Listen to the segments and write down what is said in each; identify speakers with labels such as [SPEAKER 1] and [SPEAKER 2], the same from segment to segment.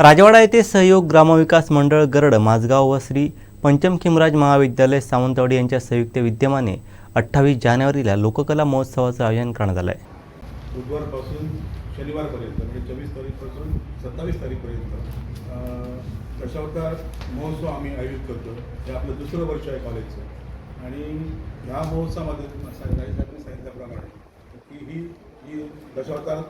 [SPEAKER 1] राजवाडा येथे सहयोग ग्रामविकास मंडळ गरड माझगाव व श्री पंचम खिमराज महाविद्यालय सावंतवाडी यांच्या संयुक्त विद्यमाने अठ्ठावीस जानेवारीला लोककला महोत्सवाचं आयोजन करण्यात आलं आहे
[SPEAKER 2] बुधवारपासून शनिवारपर्यंत म्हणजे चोवीस तारीखपासून सत्तावीस तारीखपर्यंत अं, दशावतार महोत्सव आम्ही आयोजित करतो हे आपलं दुसरं वर्ष आहे कॉलेजचं. आणि ह्या महोत्सवामध्ये सांगितल्याप्रमाणे की ही ही दशावतार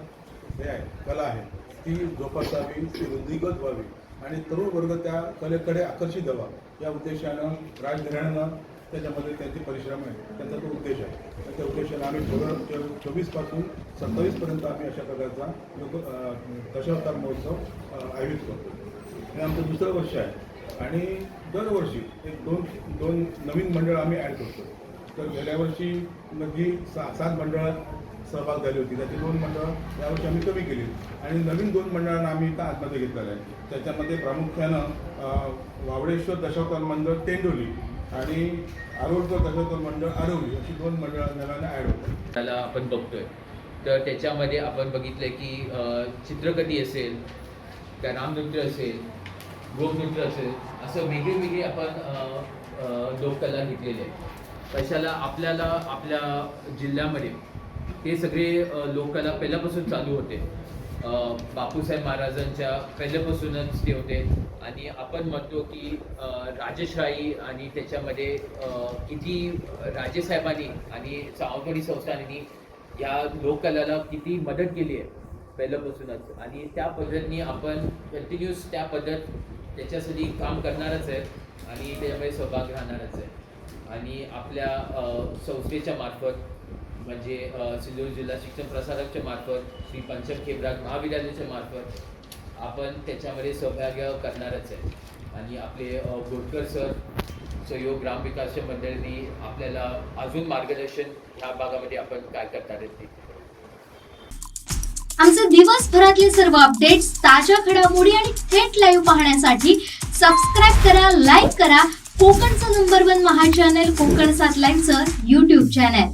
[SPEAKER 2] हे आहे कला आहे. ती जोपासावी ती वृद्धिगत व्हावी आणि तरुण वर्ग त्या कलेकडे आकर्षित व्हावा. या उद्देशानं राजघराण्यानं त्याच्यामध्ये त्यांचे परिश्रम आहे. त्यांचा तो उद्देश आहे. त्या उद्देशानं आम्ही चौदा चोवीसपासून सत्तावीसपर्यंत आम्ही अशा प्रकारचा लोक दशावतार महोत्सव आयोजित करतो. हे आमचं दुसरं वर्ष आहे. आणि दरवर्षी एक दोन दोन नवीन मंडळ आम्ही ॲड करतो. तर गेल्या वर्षी जी सा सात मंडळात सहभाग झाली होती. त्याची दोन मंडळं यावर्षी आम्ही कमी केली. आणि नवीन दोन मंडळांना आम्ही इथं आतमध्ये घेतलेलं आहे. त्याच्यामध्ये प्रामुख्यानं वावडेश्वर दशावतार मंडळ तेंडोली आणि आरोग्य दशावतार मंडळ आरवली अशी दोन मंडळांना ॲड होतात.
[SPEAKER 3] त्याला आपण बघतोय. तर त्याच्यामध्ये आपण बघितलं की चित्रकथी असेल त्या रामनृत्य असेल गोमनृत्य असेल असं वेगळे वेगळे आपण लोककला घेतलेली आहे. कशाला? आपल्याला आपल्या जिल्ह्यामध्ये हे सगळे अ, लोककला पहिल्यापासून चालू होते. बापूसाहेब महाराजांच्या पहिल्यापासूनच ते होते. आणि आपण म्हणतो की अ, राजेशाही आणि त्याच्यामध्ये किती राजेसाहेबांनी आणि सावंतवाडी संस्थानांनी या लोककलेला किती मदत केली आहे पहिल्यापासूनच. आणि त्या पद्धतीने आपण कंटिन्यूस त्या पद्धत त्याच्यासाठी काम करणारच आहे आणि त्याच्यामध्ये सहभाग राहणारच आहे. आणि आपल्या संस्थेच्या मार्फत म्हणजे सिंधुदुर्ग जिल्हा शिक्षण प्रसारकच्या मार्फत श्री पंचम खेबराग महाविद्यालयाच्या मार्फत आपण त्याच्यामध्ये सहभाग करणारच आहे. आणि आपले अ, सर सहयोग ग्रामविकासच्या मंडळींनी आपल्याला अजून मार्गदर्शन ह्या भागामध्ये आपण काय करणार ते.
[SPEAKER 4] आमचे दिवसभरातले सर्व अपडेट्स ताज्या घडामोडी आणि थेट लाईव्ह पाहण्यासाठी सबस्क्राईब करा लाईक करा. कोकणचं नंबर वन महा चॅनल कोकण सात लाईनचं युट्यूब चॅनल